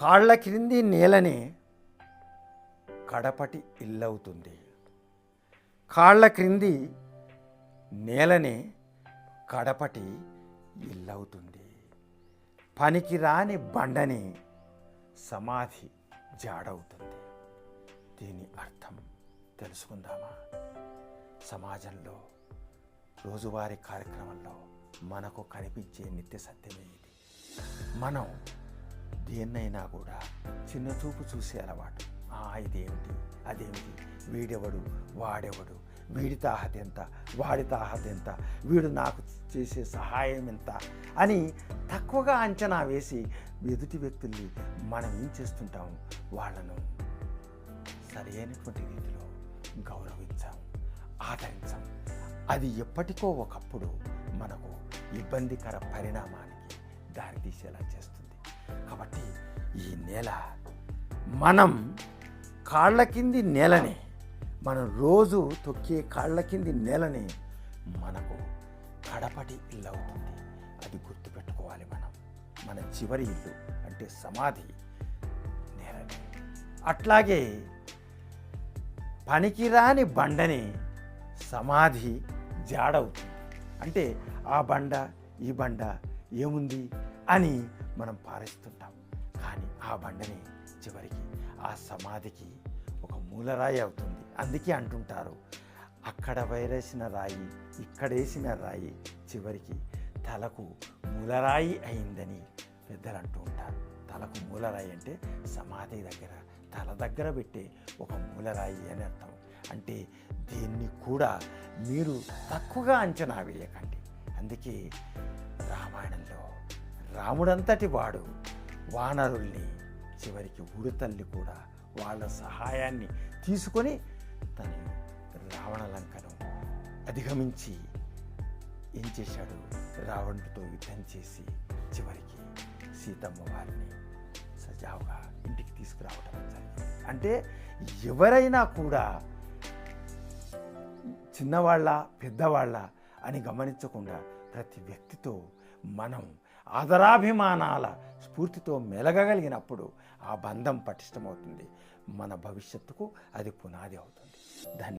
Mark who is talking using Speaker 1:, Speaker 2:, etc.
Speaker 1: కాళ్ళ క్రింది నేలనే కడపటి ఇల్లవుతుంది. కాళ్ళ క్రింది నేలనే కడపటి ఇల్లవుతుంది. పనికిరాని బండని సమాధి జాడవుతుంది. దీని అర్థం తెలుసుకుందామా? సమాజంలో రోజువారీ కార్యక్రమంలో మనకు కనిపించే నిత్య సత్యమే ఇది. మనం దేన్నైనా కూడా చిన్న చూపు చూసే అలవాటు. ఆ ఇదేమిటి? అదేమిటి? వీడెవడు? వాడెవడు? వీడి తాహత ఎంత? వాడి తాహత ఎంత? వీడు నాకు చేసే సహాయం ఎంత? అని తక్కువగా అంచనా వేసి ఎదుటి వ్యక్తుల్ని మనం ఏం చేస్తుంటాం? వాళ్ళను సరైనటువంటి రీతిలో గౌరవించాం ఆదరించాం. అది ఎప్పటికో ఒకప్పుడు మనకు ఇబ్బందికర పరిణామానికి దారితీసేలా చేస్తుంది. కాబట్టి ఈ నేల మనం కాళ్ళ కింది నేలనే మనం రోజు తొక్కే కాళ్ళ కింది నేలనే మనకు కడపటి ఇల్లు అవుతుంది. అది గుర్తుపెట్టుకోవాలి మనం. మన చివరి ఇల్లు అంటే సమాధి నేలనే. అట్లాగే పనికిరాని బండని సమాధి జాడవుతుంది. అంటే ఆ బండ ఈ బండ ఏముంది? అని మనం పారేస్తుంటాం. కానీ ఆ బండని చివరికి ఆ సమాధికి ఒక మూలరాయి అవుతుంది. అందుకే అంటుంటారు అక్కడ వైరేసిన రాయి ఇక్కడేసిన రాయి చివరికి తలకు మూలరాయి అయిందని పెద్దలు అంటూ ఉంటారు. తలకు మూలరాయి అంటే సమాధి దగ్గర తల దగ్గర పెట్టే ఒక మూలరాయి అని అర్థం. అంటే దీన్ని కూడా మీరు తక్కువగా అంచనా వేయకండి. అందుకే రామాయణంలో రాముడంతటి వాడు వానరుల్ని చివరికి ఉడతల్ని కూడా వాళ్ళ సహాయాన్ని తీసుకొని తను రావణలంకను అధిగమించి ఏం చేశాడు? రావణుడితో యుద్ధం చేసి చివరికి సీతమ్మ వారిని సజావుగా ఇంటికి తీసుకురావడం జరిగింది. అంటే ఎవరైనా కూడా చిన్నవాళ్ళ పెద్దవాళ్ళ అని గమనించకుండా ప్రతి వ్యక్తితో మనం ఆదరాభిమానాల స్ఫూర్తితో మెలగగలిగినప్పుడు ఆ బంధం పటిష్టమవుతుంది. మన భవిష్యత్తుకు అది పునాది అవుతుంది. ధన్య